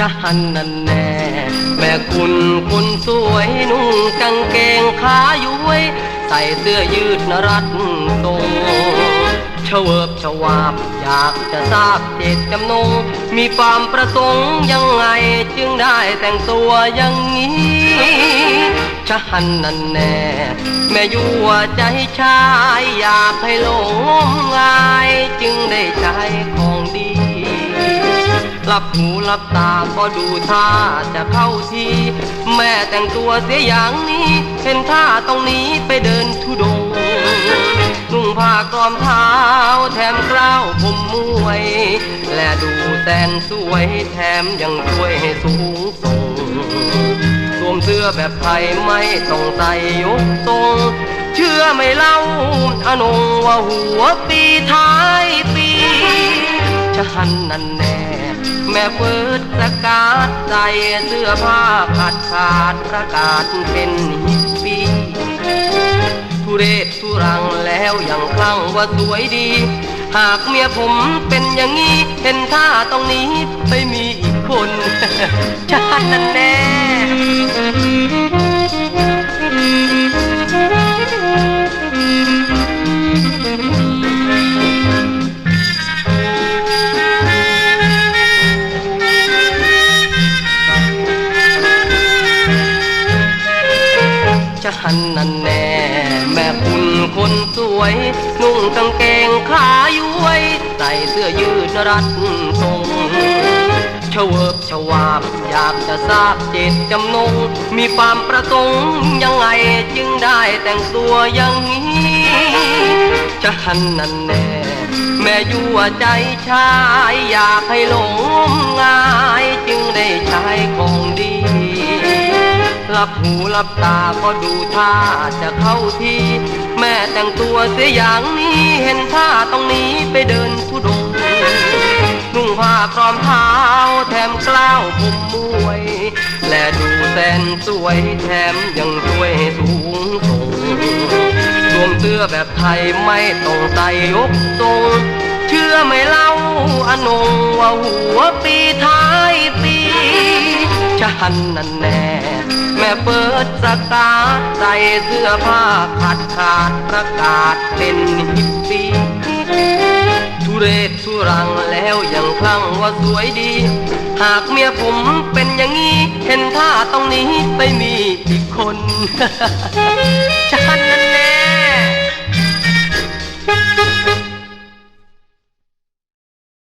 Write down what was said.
ฉันนั่นแน่ แม่คุณคนสวยนุ่งกางเกงขาย้วยใส่เสื้อยืดนรัดตรงเฉวิบเฉวาบอยากจะทราบเจตจำนง มีความประสงค์ยังไงจึงได้แต่งตัวอย่างนี้ฉันนั่นแน่ แม่ยั่วใจชายอยากให้หลงงา ลับหูหลับตาก็ดูท่าจะเข้าที แม่แต่งตัวเสียอย่างนี้ เห็นท่าต้องหนีไปเดินทุดงนุ่งผ้ากรอมเท้าแถมกล้าวผมมวย และดูแสนสวยแถมยังช่วยให้สูงส่งสวมเสื้อแบบไทยไม่ต้องใส่ยกทรง เชื่อไม่เล่าอนงว่าหัวปีท้าย ฉันนั่นแน่ แม่เปิดประกาศใส่เสื้อผ้าขาดขาดประกาศเป็นฮิปปี้ทุเรศทุรังแล้วยังคลั่งว่าสวยดี หากเมียผมเป็นอย่างนี้เห็นท่าต้องหนี้ไปมีอีกคนฉันนั่นแน่ ฉันนั่นแน่แม่คุณคนสวย นุ่งกางเกงขาย้วย ใส่เสื้อยืดรัดทรงเฉวิบเฉวาบอยากจะทราบเจตจำนง มีความประสงค์ยังไงจึงได้แต่งตัวอย่างนี้ฉันนั่นแน่แม่ยั่วใจชาย อยากให้หลงงมงาย จึงได้ใช้ของดี หลับหูหลับตาก็ดูท่าจะเข้าทีแม่แต่งตัวเสียอย่างนี้เห็นท่าต้องหนี้ไปเดินทุดงนุ่งผ้ากรอมเท้าแถมกล้าวผมมวย และดูแสนสวยแถมยังช่วยสูงส่งสวมเสื้อแบบไทยไม่ต้องใส่ยกทรงเชื่อไหม่เล่าอนงว่าหัวปีท้าย หันนั่นแน่แม่เปิดสตาดใส่เสื้อผ้าขาดขาดประกาศเป็นฮิปปี้ทุเรศทุรังแล้วยังคลั่งว่าสวยดี หากเมียผมเป็นอย่างนี้ เห็นท่าต้องหนี้ไปมีอีกคนฉันนั้น